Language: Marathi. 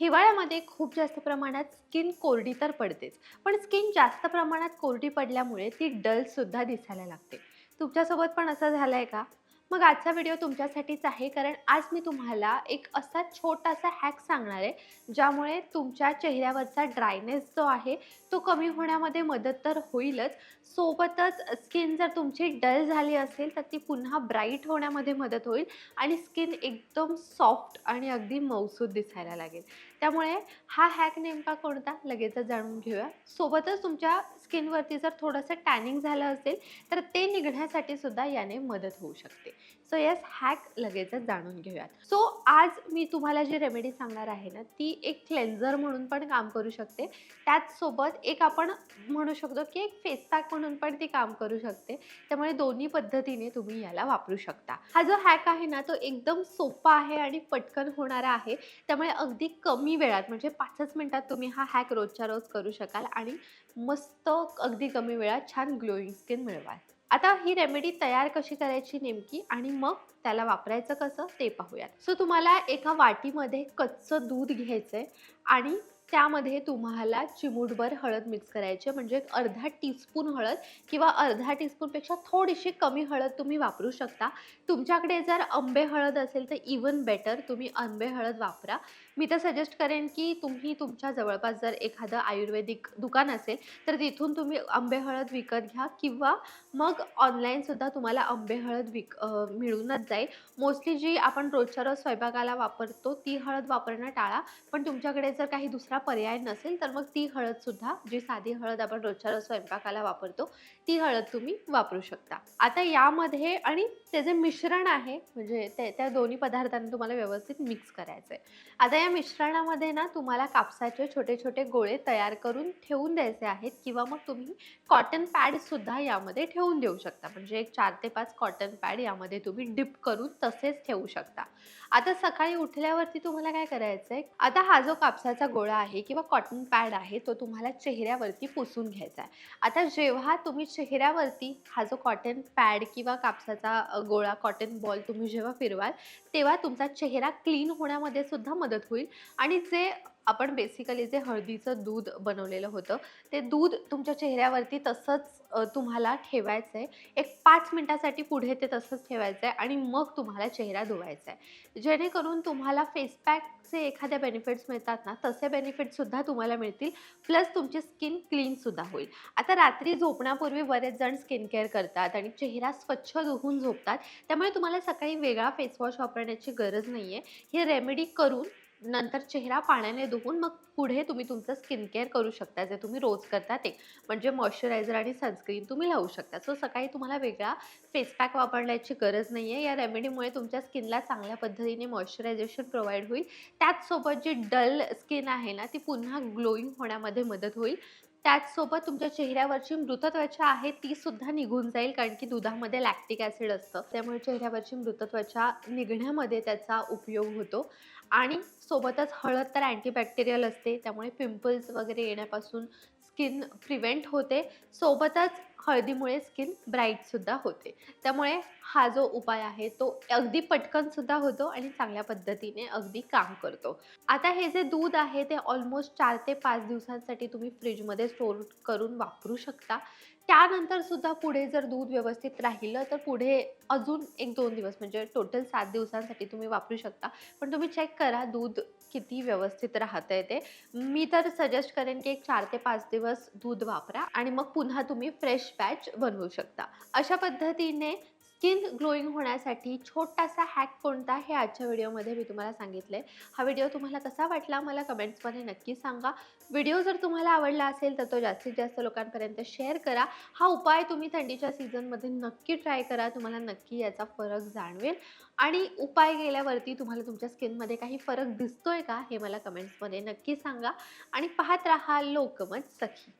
हिवाळ्यामध्ये खूप जास्त प्रमाणात स्किन कोरडी तर पडतेच. पण स्किन जास्त प्रमाणात कोरडी पडल्यामुळे ती डलसुद्धा दिसायला लागते. तुमच्यासोबत पण असं झालं आहे का? मग आजचा व्हिडिओ तुमच्यासाठीच आहे कारण आज मी तुम्हाला एक असा छोटासा हॅक सांगणार आहे ज्यामुळे तुमच्या चेहऱ्यावरचा ड्रायनेस जो आहे तो कमी होण्यामध्ये मदत तर होईलच. सोबतच स्किन जर तुमची डल झाली असेल तर ती पुन्हा ब्राईट होण्यामध्ये मदत होईल आणि स्किन एकदम सॉफ्ट आणि अगदी मौसूद दिसायला लागेल. त्यामुळे हा हॅक नेमका कोणता? लगेचच जाणून घेऊया. सोबतच तुमच्या स्किनवरती जर थोडंसं टॅनिंग झालं असेल तर ते निघण्यासाठी सुद्धा याने मदत होऊ शकते. सो येस हॅक लगेचच जाणून घेऊयात. सो आज मी तुम्हाला जी रेमेडी सांगणार आहे ना ती एक क्लेन्झर म्हणून पण काम करू शकते. त्याचसोबत एक आपण म्हणू शकतो की एक फेस पॅक म्हणून पण ती काम करू शकते. त्यामुळे दोन्ही पद्धतीने तुम्ही याला वापरू शकता. हा जो हॅक आहे ना तो एकदम सोपा आहे आणि पटकन होणारा आहे. त्यामुळे अगदी कमी वेळात म्हणजे पाचच मिनटात तुम्ही हा हॅक रोजच्या रोज करू शकाल आणि मस्त अगदी कमी वेळात छान ग्लोईंग स्किन मिळवाल. आता ही रेमेडी तयार कशी करायची नेमकी आणि मग त्याला वापरायचं कसं ते पाहूयात. सो तुम्हाला एका वाटीमध्ये कच्चं दूध घ्यायचं आहे आणि त्यामध्ये तुम्हाला चिमूटभर हळद मिक्स करायची म्हणजे अर्धा टीस्पून हळद किंवा अर्धा टीस्पूनपेक्षा थोडीशी कमी हळद तुम्ही वापरू शकता. तुमच्याकडे जर आंबे हळद असेल तर इवन बेटर तुम्ही आंबे हळद वापरा. मी तर सजेस्ट करेन की तुम्ही तुमच्या जवळपास जर एखादं आयुर्वेदिक दुकान असेल तर तिथून तुम्ही आंबे हळद विकत घ्या किंवा मग ऑनलाईनसुद्धा तुम्हाला आंबे हळद विक मिळूनच जाईल. मोस्टली जी आपण रोजच्या रोज स्वयंपाकाला वापरतो ती हळद वापरणं टाळा. पण तुमच्याकडे जर काही दुसरा पर्याय नसेल तर मग ती हळदसुद्धा जी साधी हळद आपण रोजच्या रोज स्वयंपाकाला वापरतो ती हळद तुम्ही वापरू शकता. आता यामध्ये आणि ते जे मिश्रण आहे म्हणजे ते त्या दोन्ही पदार्थांना तुम्हाला व्यवस्थित मिक्स करायचं आहे आता या मिश्रणामध्ये ना तुम्हाला कापसाचे छोटे छोटे गोळे तयार करून ठेवून द्यायचे आहेत किंवा मग तुम्ही कॉटन पॅडसुद्धा यामध्ये ठेवून देऊ शकता. म्हणजे एक चार ते पाच कॉटन पॅड यामध्ये तुम्ही डिप करून तसेच ठेवू शकता. आता सकाळी उठल्यावरती तुम्हाला काय करायचं आहे आता हा जो कापसाचा गोळा आहे आहे किंवा कॉटन पॅड आहे तो तुम्हाला चेहऱ्यावरती पुसून घ्यायचा आहे. आता जेव्हा तुम्ही चेहऱ्यावरती हा जो कॉटन पॅड किंवा कापसाचा गोळा कॉटन बॉल तुम्ही जेव्हा फिरवाल तेव्हा तुमचा चेहरा क्लीन होण्यामध्ये सुद्धा मदत होईल. आणि जे आपण बेसिकली जे हळदीचं दूध बनवलेलं होतं ते दूध तुमच्या चेहऱ्यावरती तसंच तुम्हाला ठेवायचं आहे एक पाच मिनटासाठी पुढे ते तसंच ठेवायचं आहे आणि मग तुम्हाला चेहरा धुवायचा आहे जेणेकरून तुम्हाला फेस पॅकचे एखाद्या बेनिफिट्स मिळतात ना तसे बेनिफिट्ससुद्धा तुम्हाला मिळतील. प्लस तुमची स्किन क्लीनसुद्धा होईल. आता रात्री झोपण्यापूर्वी बरेच जण स्किन केअर करतात आणि चेहरा स्वच्छ धुवून झोपतात. त्यामुळे तुम्हाला सकाळी वेगळा फेसवॉश वापरण्याची गरज नाही आहे ही रेमेडी करून नंतर चेहरा पाण्याने धुवून मग पुढे तुम्ही तुमचं स्किन केअर करू शकता जे तुम्ही रोज करता ते. म्हणजे मॉइश्चरायझर आणि सनस्क्रीन तुम्ही लावू शकता. सो सकाळी तुम्हाला वेगळा फेस पॅक वापरण्याची गरज नाही आहे या रेमेडीमुळे तुमच्या स्किनला चांगल्या पद्धतीने मॉइश्चरायझेशन प्रोव्हाइड होईल. त्याचसोबत जी डल स्किन आहे ना ती पुन्हा ग्लोईंग होण्यामध्ये मदत होईल. त्याचसोबत तुमच्या चेहऱ्यावरची मृत त्वचा आहे ती सुद्धा निघून जाईल कारण की दुधामध्ये लॅक्टिक ॲसिड असतं. त्यामुळे चेहऱ्यावरची मृत त्वचा निघण्यामध्ये त्याचा उपयोग होतो. आणि सोबतच हळद तर अँटीबॅक्टेरियल असते त्यामुळे पिंपल्स वगैरे येण्यापासून स्किन प्रिव्हेंट होते. सोबतच हळदीमुळे स्किन ब्राईटसुद्धा होते. त्यामुळे हा जो उपाय आहे तो अगदी पटकनसुद्धा होतो आणि चांगल्या पद्धतीने अगदी काम करतो. आता हे जे दूध आहे ते ऑलमोस्ट चार ते पाच दिवसांसाठी तुम्ही फ्रीजमध्ये स्टोर करून वापरू शकता. त्यानंतर सुद्धा पुढे जर दूध व्यवस्थित राहिलं तर पुढे अजून एक दोन दिवस म्हणजे टोटल सात दिवसांसाठी तुम्ही वापरू शकता. पण तुम्ही चेक करा दूध किती व्यवस्थित राहतं आहे ते. मी तर सजेस्ट करेन की एक चार ते पाच दिवस दूध वापरा आणि मग पुन्हा तुम्ही फ्रेश पॅच बनवू शकता. अशा पद्धतीने स्किन ग्लोईंग होण्यासाठी छोटासा हॅक कोणता हे आजच्या व्हिडिओमध्ये मी तुम्हाला सांगितलं आहे हा व्हिडिओ तुम्हाला कसा वाटला मला कमेंट्समध्ये नक्की सांगा. व्हिडिओ जर तुम्हाला आवडला असेल तर तो जास्तीत जास्त लोकांपर्यंत शेअर करा. हा उपाय तुम्ही थंडीच्या सीझनमध्ये नक्की ट्राय करा तुम्हाला नक्की याचा फरक जाणवेल. आणि उपाय केल्यावरती तुम्हाला तुमच्या स्किनमध्ये काही फरक दिसतोय का हे मला कमेंट्समध्ये नक्की सांगा. आणि पाहत राहा लोकमत सखी.